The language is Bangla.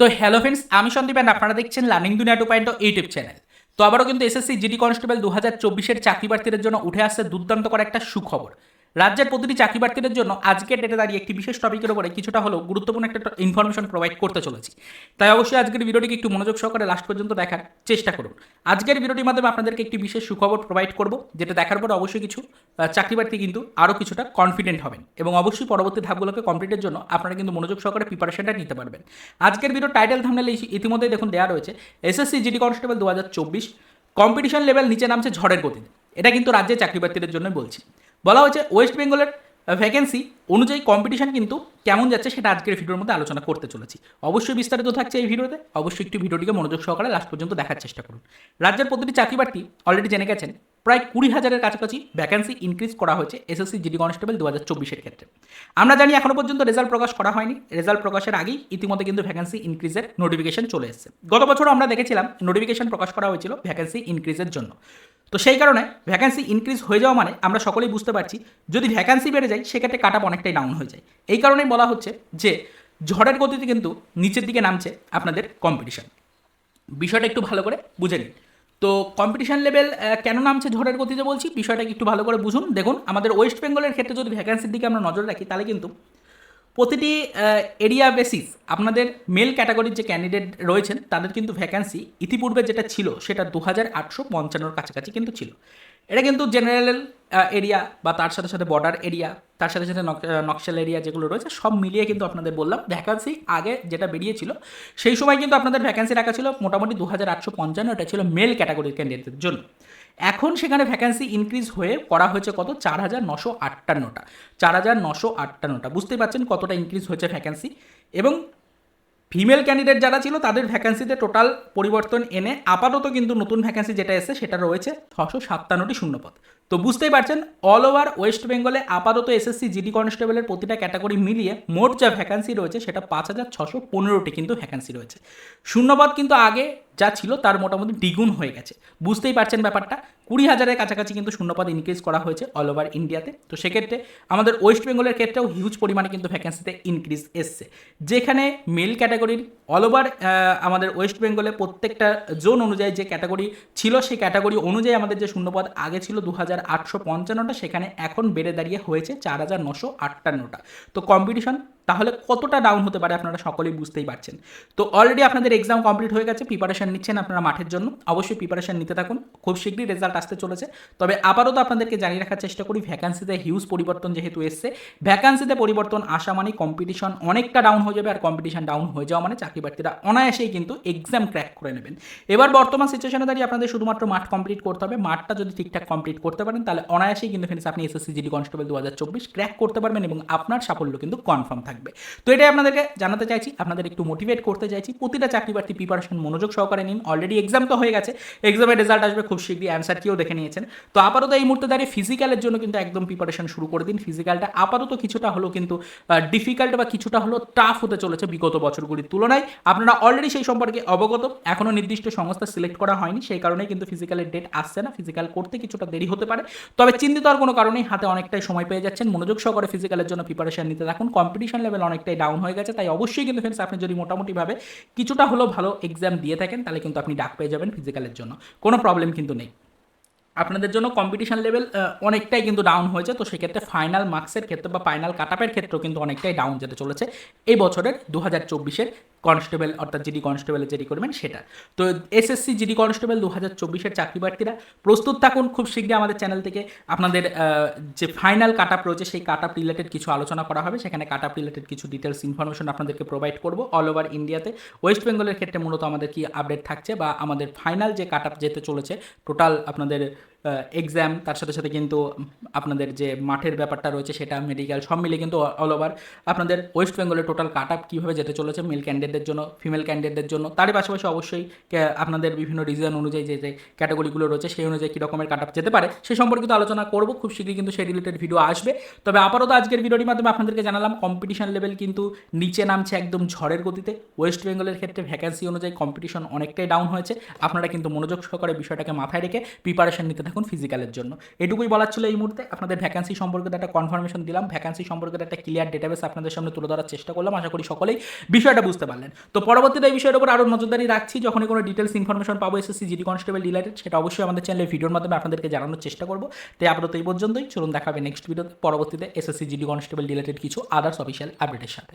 তো হ্যালো ফ্রেন্ডস আমি সন্দীপ অ্যান্ড আপনারা দেখছেন লার্নিং দুনিয়া টু পয়েন্ট ইউটিউব চ্যানেল তো আবারও কিন্তু এসএসসি জিডি কনস্টেবল দু হাজার চব্বিশের চাকরি প্রার্থীদের জন্য উঠে আসছে দুর্দান্ত করা একটা সুখবর। রাজ্যের প্রতিটি চাকরি প্রার্থীদের জন্য আজকের ডেটে দাঁড়িয়ে একটি বিশেষ টপিকের উপরে কিছুটা হলেও গুরুত্বপূর্ণ একটা ইনফরমেশন প্রোভাইড করতে চলেছি। তাই অবশ্যই আজকের ভিডিওটিকে একটু মনোযোগ সহকারে লাস্ট পর্যন্ত দেখার চেষ্টা করুন। আজকের ভিডিওটির মাধ্যমে আপনাদেরকে একটি বিশেষ সুখবর প্রোভাইড করব, যেটা দেখার পর অবশ্যই কিছু চাকরি প্রার্থী কিন্তু আরও কিছুটা কনফিডেন্ট হবেন এবং অবশ্যই পরবর্তী ধাপগুলোকে কমপ্লিটের জন্য আপনারা কিন্তু মনোযোগ সহকারে প্রিপারেশনটা নিতে পারবেন। আজকের ভিডিও টাইটেল থামনেল ইতিমধ্যেই দেখুন দেওয়া রয়েছে এসএসসি জিডি কনস্টেবল দু হাজার চব্বিশ কম্পিটিশন লেভেল নিচে নামছে ঝড়ের গতিতে। এটা কিন্তু রাজ্যের চাকরি প্রার্থীদের জন্য বলছি। বলা হয়েছে ওয়েস্ট বেঙ্গলের ভ্যাকেন্সি অনুযায়ী কম্পিটিশন কিন্তু কেমন যাচ্ছে সেটা আজকের ভিডিওর মধ্যে আলোচনা করতে চলেছি। অবশ্যই বিস্তারিত থাকছে এই ভিডিওতে অবশ্যই একটু ভিডিওটিকে মনোযোগ সহকারে লাস্ট পর্যন্ত দেখার চেষ্টা করুন। রাজ্যের প্রতিটি চাকরি অলরেডি জেনে গেছেন প্রায় কুড়ি হাজারের কাছাকাছি ভ্যাকেন্সি ইনক্রিজ করা হয়েছে এসএসসি জিডি কনস্টেবল দু হাজার চব্বিশের ক্ষেত্রে। আমরা জানি এখনও পর্যন্ত রেজাল্ট প্রকাশ করা হয়নি। রেজাল্ট প্রকাশের আগেই ইতিমধ্যে কিন্তু ভ্যাকেন্সি ইনক্রিজের নোটিফিকেশন চলে এসেছে। গত বছর আমরা দেখেছিলাম নোটিফিকেশন প্রকাশ করা হয়েছিল ভ্যাকেন্সি ইনক্রিজের জন্য। তো সেই কারণে ভ্যাকেন্সি ইনক্রিজ হয়ে যাওয়া মানে আমরা সকলেই বুঝতে পারছি, যদি ভ্যাকেন্সি বেড়ে যায়, সেক্ষেত্রে কাট অনেকটাই ডাউন হয়ে যায়। এই কারণেই বলা হচ্ছে যে ঝড়ের গতিতে কিন্তু নিচের দিকে নামছে আপনাদের কম্পিটিশন বিষয়টা একটু ভালো করে বুঝে নিন। তো কম্পিটিশন লেভেল কেন নামছে ঝড়ের গতিতে বলছি? বিষয়টাকে একটু ভালো করে বুঝুন। দেখুন, আমাদের ওয়েস্ট বেঙ্গলের ক্ষেত্রে যদি ভ্যাকান্সির দিকে আমরা নজর রাখি, তাহলে কিন্তু প্রতিটি এরিয়া বেসিস আপনাদের মেল ক্যাটাগরির যে ক্যান্ডিডেট রয়েছেন, তাদের কিন্তু ভ্যাকান্সি ইতিপূর্বে যেটা ছিল, সেটা দু হাজার আটশো পঞ্চান্নর কাছাকাছি কিন্তু ছিল। এটা কিন্তু জেনারেল এরিয়া বা তার সাথে সাথে বর্ডার এরিয়া তার সাথে সাথে নক- নকশাল এরিয়া যেগুলো রয়েছে, সব মিলিয়ে কিন্তু আপনাদের বললাম ভ্যাকান্সি আগে যেটা বেরিয়েছিল, সেই সময় কিন্তু আপনাদের ভ্যাকান্সি রাখা ছিল মোটামুটি দু হাজার আটশো পঞ্চান্ন, এটা ছিল মেল ক্যাটাগরির ক্যান্ডিডেটদের জন্য। এখন সেখানে ভ্যাকান্সি ইনক্রিজ হয়ে করা হয়েছে কত? চার হাজার নশো আটান্নটা। চার হাজার নশো আটান্নটা। বুঝতেই পারছেন কতটা ইনক্রিজ হয়েছে ভ্যাকান্সি এবং ফিমেল ক্যান্ডিডেট যারা ছিল, তাদের ভ্যাকান্সিতে টোটাল পরিবর্তন এনে আপাতত কিন্তু নতুন ভ্যাকান্সি যেটা এসে সেটা রয়েছে ছশো সাতান্নটি শূন্যপদ। তো বুঝতেই পারছেন অল ওভার ওয়েস্ট বেঙ্গলে আপাতত এসএসসি জিডি কনস্টেবলের প্রতিটা ক্যাটাগরি মিলিয়ে মোট যা ভ্যাকান্সি রয়েছে, সেটা পাঁচ হাজার ছশো পনেরোটি কিন্তু ভ্যাকান্সি রয়েছে। শূন্যপদ কিন্তু আগে যা ছিল তার মোটামুটি দ্বিগুণ হয়ে গেছে। বুঝতেই পারছেন ব্যাপারটা? কুড়ি হাজারের কাছাকাছি কিন্তু শূন্যপদ ইনক্রিজ করা হয়েছে অল ওভার ইন্ডিয়াতে তো সেক্ষেত্রে আমাদের ওয়েস্ট বেঙ্গলের ক্ষেত্রেও হিউজ পরিমাণে কিন্তু ভ্যাকেন্সিতে ইনক্রিজ এসছে। যেখানে মেল ক্যাটাগরির অল ওভার আমাদের ওয়েস্ট বেঙ্গলে প্রত্যেকটা জোন অনুযায়ী যে ক্যাটাগরি ছিল, সেই ক্যাটাগরি অনুযায়ী আমাদের যে শূন্যপদ আগে ছিল দু হাজার আটশো পঞ্চান্নটা, সেখানে এখন বেড়ে দাঁড়িয়ে হয়েছে চার হাজার নশো আটান্নটা। তো কম্পিটিশন তাহলে কতটা ডাউন হতে পারে আপনারা সকলেই বুঝতেই পারছেন। তো অলরেডি আপনাদের এক্সাম কমপ্লিট হয়ে গেছে প্রিপারেশন নিচ্ছেন আপনারা মাঠের জন্য। অবশ্যই প্রিপারেশান নিতে থাকুন, খুব শীঘ্রই রেজাল্ট আসতে চলেছে। তবে আবারও তো আপনাদেরকে জানিয়ে রাখার চেষ্টা করি ভ্যাকান্সিতে হিউজ পরিবর্তন যেহেতু এসছে। ভ্যাকান্সিতে পরিবর্তন আসা মানে কম্পিটিশন অনেকটা ডাউন হয়ে যাবে আর কম্পিটিশন ডাউন হয়ে যাওয়া মানে চাকরি প্রার্থীরা অনায়াসেই কিন্তু এক্সাম ক্র্যাক করে নেবেন। এবার বর্তমান সিচুয়েশনে দাঁড়িয়ে আপনাদের শুধুমাত্র মাঠ কমপ্লিট করতে হবে। মাঠটা যদি ঠিকঠাক কমপ্লিট করতে পারেন, তাহলে অনায়াসেই কিন্তু ফ্রেন্ডস আপনি এসএসসি জিডি কনস্টেবল দু হাজার চব্বিশ ক্র্যাক করতে পারবেন এবং আপনার সাফল্য কিন্তু কনফার্ম থাকবে। তো এটাই আপনাদেরকে জানাতে চাইছি, আপনাদের একটু মোটিভেট করতে চাইছি। প্রতিটা চাকরি প্রার্থী প্রিপারেশন মনোযোগ সহকারে নিন। অলরেডি এক্সাম তো হয়ে গেছে। এক্সামের রেজাল্ট আসবে খুব শীঘ্রই অ্যান্সার কিও দেখে নিয়েছেন। তো আপাতত এই মুহূর্তে দাঁড়িয়ে ফিজিক্যালের জন্য কিন্তু একদম প্রিপারেশন শুরু করে দিন। ফিজিক্যালটা আপাতত কিছুটা হলেও কিন্তু ডিফিকাল্ট বা কিছুটা হলেও টাফ হতে চলেছে বিগত বছরগুলির তুলনায়। আপনারা অলরেডি সেই সম্পর্কে অবগত। এখনও নির্দিষ্ট সংস্থা সিলেক্ট করা হয়নি। সেই কারণেই কিন্তু ফিজিক্যালের ডেট আসছে না। ফিজিক্যাল করতে কিছুটা দেরি হতে পারে। তবে চিন্তিত আর কোনো কারণেই হাতে অনেকটাই সময় পেয়ে যাচ্ছেন। মনোযোগ সহকারে ফিজিক্যালের জন্য প্রিপারেশন নিতে থাকুন। কম্পিটিশন লেভেল অনেকটাই ডাউন হয়ে গেছে, তাই অবশ্যই কিন্তু ফ্রেন্ডস আপনি যদি মোটামুটিভাবে কিছুটা হলেও ভালো এক্সাম দিয়ে থাকেন, তাহলে কিন্তু আপনি ডাক পেয়ে যাবেন ফিজিক্যালের জন্য। কোনো প্রবলেম কিন্তু নেই। আপনাদের জন্য কম্পিটিশন লেভেল অনেকটাই কিন্তু ডাউন হয়েছে, তো সেক্ষেত্রে ফাইনাল মার্কসের ক্ষেত্রে বা ফাইনাল কাটাপের ক্ষেত্রেও কিন্তু অনেকটাই ডাউন যেতে চলেছে। এই বছরের দু হাজার চব্বিশের কনস্টেবল, অর্থাৎ জিডি কনস্টেবলের যে রিক্রুটমেন্ট সেটা। তো এসএসসি জিডি কনস্টেবল দু হাজার চব্বিশের চাকরি প্রার্থীরা, প্রস্তুত থাকুন খুব শীঘ্রই আমাদের চ্যানেল থেকে। আপনাদের যে ফাইনাল কাট আপ রয়েছে, সেই কাট আপ রিলেটেড কিছু আলোচনা করা হবে। সেখানে কাট আপ রিলেটেড কিছু ডিটেলস ইনফরমেশন আপনাদেরকে প্রোভাইড করব অল ওভার ইন্ডিয়াতে ওয়েস্ট বেঙ্গলের ক্ষেত্রে মূলত আমাদের কি আপডেট থাকছে বা আমাদের ফাইনাল যে কাট আপ যেতে চলেছে টোটাল আপনাদের এক্সাম তার সাথে সাথে কিন্তু আপনাদের যে মাঠের ব্যাপারটা রয়েছে সেটা মেডিকেল সব মিলে কিন্তু অল ওভার আপনাদের ওয়েস্ট বেঙ্গলের টোটাল কাট আপ কীভাবে যেতে চলেছে মেল ক্যান্ডিডেটদের জন্য ফিমেল ক্যান্ডিডেটদের জন্য। তারই পাশাপাশি অবশ্যই আপনাদের বিভিন্ন রিজন অনুযায়ী যে যে ক্যাটাগরিগুলো রয়েছে, সেই অনুযায়ী কী রকমের কাট আপ যেতে পারে, সে সম্পর্কিত আলোচনা করব। খুব শীঘ্রই কিন্তু সেই রিলেটেড ভিডিও আসবে। তবে আপাতত আজকের ভিডিওটির মাধ্যমে আপনাদেরকে জানালাম কম্পিটিশন লেভেল কিন্তু নিচে নামছে একদম ঝড়ের গতিতে। ওয়েস্ট বেঙ্গলের ক্ষেত্রে ভ্যাকেন্সি অনুযায়ী কম্পিটিশন অনেকটাই ডাউন হয়েছে। আপনারা কিন্তু মনোযোগ সহকারে বিষয়টাকে মাথায় রেখে প্রিপারেশন নিতে থাকুন ফিজিক্যালের জন্য। এটুকুই বলার ছিল এই মুহূর্তে। আপনাদের ভ্যাকান্সি সম্পর্কে একটা কনফার্মেশন দিলাম। ভ্যাকান্সি সম্পর্কে একটা ক্লিয়ার ডেটাবেস আপনাদের সামনে তুলে ধরার চেষ্টা করলাম। আশা করি সকলেই বিষয়টা বুঝতে পারলেন। তো পরবর্তীতে এই বিষয়ের উপর আরও নজরদারি রাখছি। যখনই কোনো ডিটেলস ইনফরমেশন পাবো এসএসসি জিডি কনস্টেবল রিলেটেড সেটা অবশ্যই আমাদের চ্যানেলে ভিডিওর মাধ্যমে আপনাদেরকে জানানোর চেষ্টা করব। তাই আপাতত এই পর্যন্তই। চলুন দেখাবে নেক্সট ভিডিওতে পরবর্তীতে এসএসসি জিডি কনস্টেবল রিলেটেড কিছু আদার্স অফিসিয়াল আপডেটের সাথে।